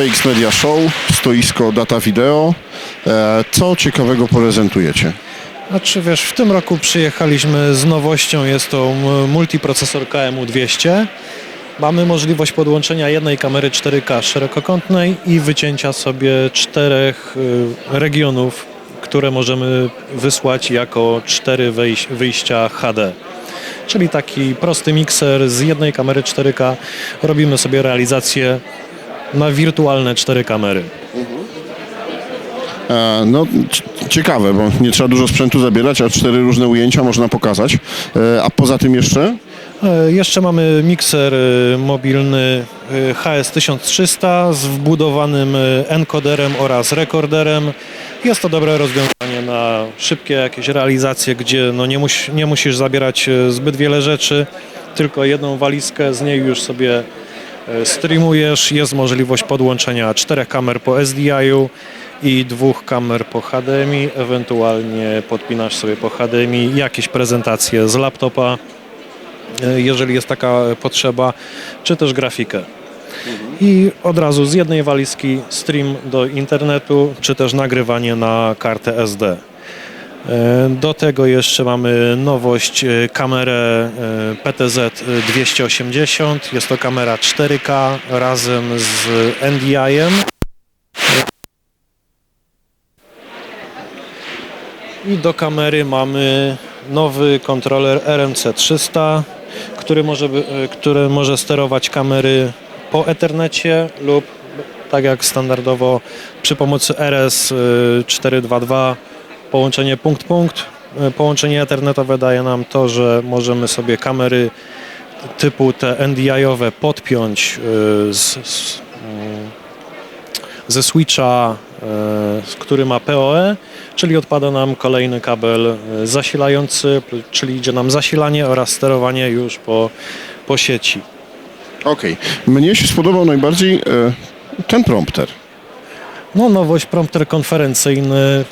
BX Media Show, stoisko Data Video. E, Co ciekawego prezentujecie? Znaczy wiesz, w tym roku przyjechaliśmy z nowością, jest to multiprocesor KMU200. Mamy możliwość podłączenia jednej kamery 4K szerokokątnej i wycięcia sobie czterech y, regionów, które możemy wysłać jako cztery wyjścia HD. Czyli taki prosty mikser z jednej kamery 4K. Robimy sobie realizację na wirtualne cztery kamery. E, No, c- ciekawe, bo nie trzeba dużo sprzętu zabierać, a cztery różne ujęcia można pokazać. E, A poza tym jeszcze? E, Jeszcze mamy mikser e, mobilny e, HS1300 z wbudowanym e, encoderem oraz rekorderem. Jest to dobre rozwiązanie na szybkie jakieś realizacje, gdzie no nie, mus, nie musisz zabierać e, zbyt wiele rzeczy, tylko jedną walizkę, z niej już sobie streamujesz. Jest możliwość podłączenia czterech kamer po SDI-u i dwóch kamer po HDMI, ewentualnie podpinasz sobie po HDMI jakieś prezentacje z laptopa e, jeżeli jest taka potrzeba, czy też grafikę. I od razu z jednej walizki stream do internetu, czy też nagrywanie na kartę SD. E, Do tego jeszcze mamy nowość, e, kamerę e, PTZ 280. Jest to kamera 4K razem z NDI-em. I do kamery mamy nowy kontroler RMC300, który może, który może sterować kamery po Ethernecie lub tak jak standardowo przy pomocy RS422 połączenie punkt-punkt. E, Połączenie ethernetowe daje nam to, że możemy sobie kamery typu te NDI-owe podpiąć e, z, z, mm, ze switcha, e, który ma PoE, czyli odpada nam kolejny kabel zasilający, czyli idzie nam zasilanie oraz sterowanie już po, po sieci. Okej. Mnie się spodobał najbardziej ten prompter. No nowość, prompter konferencyjny,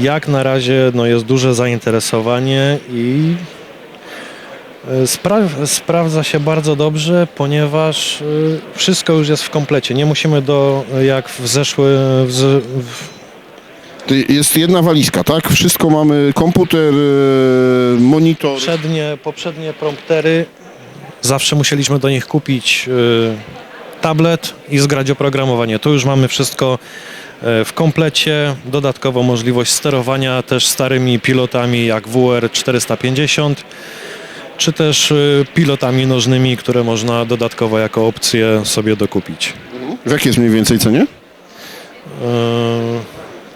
jak na razie no, jest duże zainteresowanie i e, spra- sprawdza się bardzo dobrze, ponieważ e, wszystko już jest w komplecie. Nie musimy do, jak w zeszły, w, w, Jest jedna walizka, tak? Wszystko mamy, komputer, e, monitor. Poprzednie, poprzednie promptery zawsze musieliśmy do nich kupić tablet i zgrać oprogramowanie. Tu już mamy wszystko y, w komplecie. Dodatkowo możliwość sterowania też starymi pilotami jak WR 450 czy też y, pilotami nożnymi, które można dodatkowo jako opcję sobie dokupić. W jakiej jest mniej więcej cenie? Y,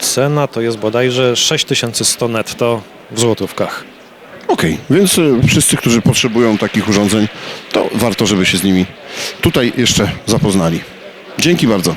Cena to jest bodajże 6100 netto w złotówkach. Okej, więc e, wszyscy, którzy potrzebują takich urządzeń, to warto, żeby się z nimi tutaj jeszcze zapoznali. Dzięki bardzo.